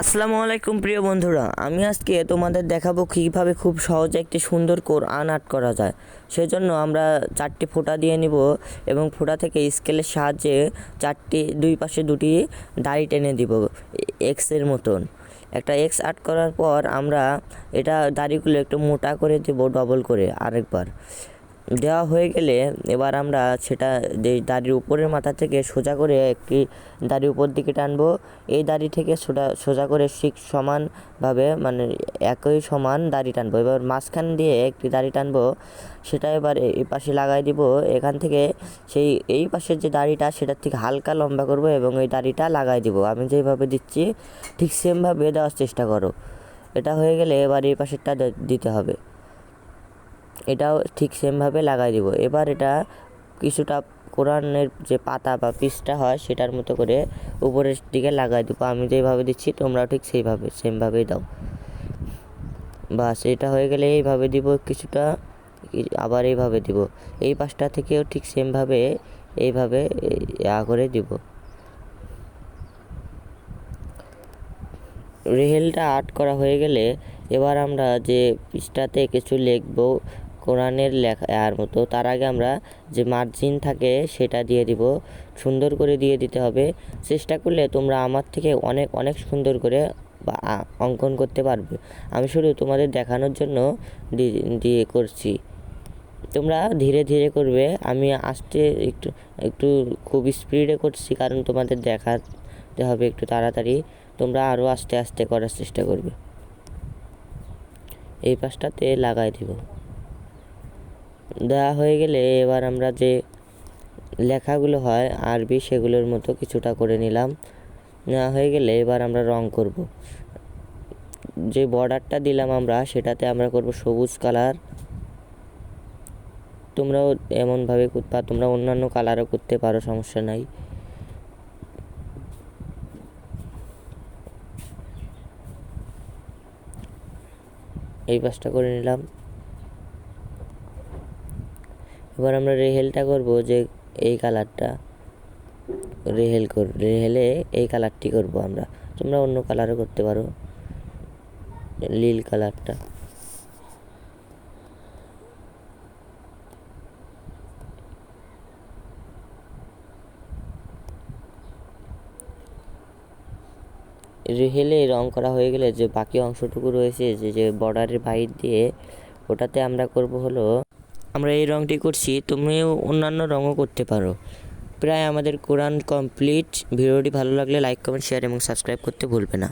আসসালামু আলাইকুম প্রিয় বন্ধুরা, আমি আজকে তোমাদের দেখাবো কীভাবে খুব সহজে একটি সুন্দর কোরআন আর্ট করা যায়। সেজন্য আমরা চারটি ফোঁটা দিয়ে নিব এবং ফোঁটা থেকে স্কেলের সাহায্যে চারটি, দুই পাশে দুটি দাড়ি টেনে দিব এক্সের মতন। একটা এক্স আর্ট করার পর আমরা এটা দাড়িগুলো একটু মোটা করে দেব ডবল করে আরেকবার। দেওয়া হয়ে গেলে এবার আমরা সেটা যে দাড়ির উপরের মাথা থেকে সোজা করে একটি দাড়ির উপর দিকে টানবো। এই দাড়ি থেকে সোজা সোজা করে ঠিক সমানভাবে মানে একই সমান দাড়ি টানবো। এবার মাঝখান দিয়ে একটি দাড়ি টানবো, সেটা এবার এই পাশে লাগাই দিব। এখান থেকে সেই, এই পাশের যে দাড়িটা সেটার থেকে হালকা লম্বা করব এবং এই দাড়িটা লাগাই দিব। আমি যেভাবে দিচ্ছি, ঠিক সেমভাবে দেওয়ার চেষ্টা করো। এটা হয়ে গেলে এবার এই পাশেরটা দিতে হবে। এটাও ঠিক সেমভাবে লাগাই দিব। এবার এটা কিছুটা কোরআনের যে পাতা বা পিসটা হয় সেটার মতো করে উপরের দিকে লাগাই দেবো। আমি যেভাবে দিচ্ছি তোমরাও ঠিক সেইভাবে, সেমভাবেই দাও। বাস, এটা হয়ে গেলে এইভাবে দিব কিছুটা আবার এইভাবে দিব। এই পাশটা থেকেও ঠিক সেমভাবে, এইভাবে ইয়া করে দিব। রেহেলটা আর্ট করা হয়ে গেলে এবার আমরা যে পৃষ্ঠাতে কিছু লিখব কোরআনের লেখা আর মতো, তার আগে আমরা যে মার্জিন থাকে সেটা দিয়ে দিব। সুন্দর করে দিয়ে দিতে হবে। চেষ্টা করলে তোমরা আমার থেকে অনেক অনেক সুন্দর করে অঙ্কন করতে পারবে। আমি শুধু তোমাদের দেখানোর জন্য দিয়ে করছি। তোমরা ধীরে ধীরে করবে। আমি আস্তে একটু একটু খুব স্পিডে করছি, কারণ তোমাদের দেখাতে হবে একটু তাড়াতাড়ি। তোমরা আরও আস্তে আস্তে করার চেষ্টা করবে। এই পাশটাতে লাগাই দিব। দেওয়া হয়ে গেলে এবার আমরা যে লেখাগুলো হয় আরবি সেগুলোর মতো কিছুটা করে নিলাম। নেওয়া হয়ে গেলে এবার আমরা রং করব। যে বর্ডারটা দিলাম আমরা, সেটাতে আমরা করব সবুজ কালার তোমরাও এমনভাবে পারো, তোমরা অন্যান্য কালারও করতে পারো, সমস্যা নাই। এই পাশটা করে নিলাম। এবার আমরা রেহেলটা করব যে এই কালারটা। রেহেল কর, রেহেলে এই কালারটি করব আমরা। তোমরা অন্য কালারও করতে পারো। নীল কালারটা। রেহেলে রং করা হয়ে গেলে যে বাকি অংশটুকু রয়েছে, যে যে বর্ডারের বাইর দিয়ে, ওটাতে আমরা করব হলো আমরা এই রঙটি করছি, তুমিও অন্যান্য রঙও করতে পারো। প্রায় আমাদের কোরআন কমপ্লিট। ভিডিওটি ভালো লাগলে লাইক, কমেন্ট, শেয়ার এবং সাবস্ক্রাইব করতে ভুলবে না।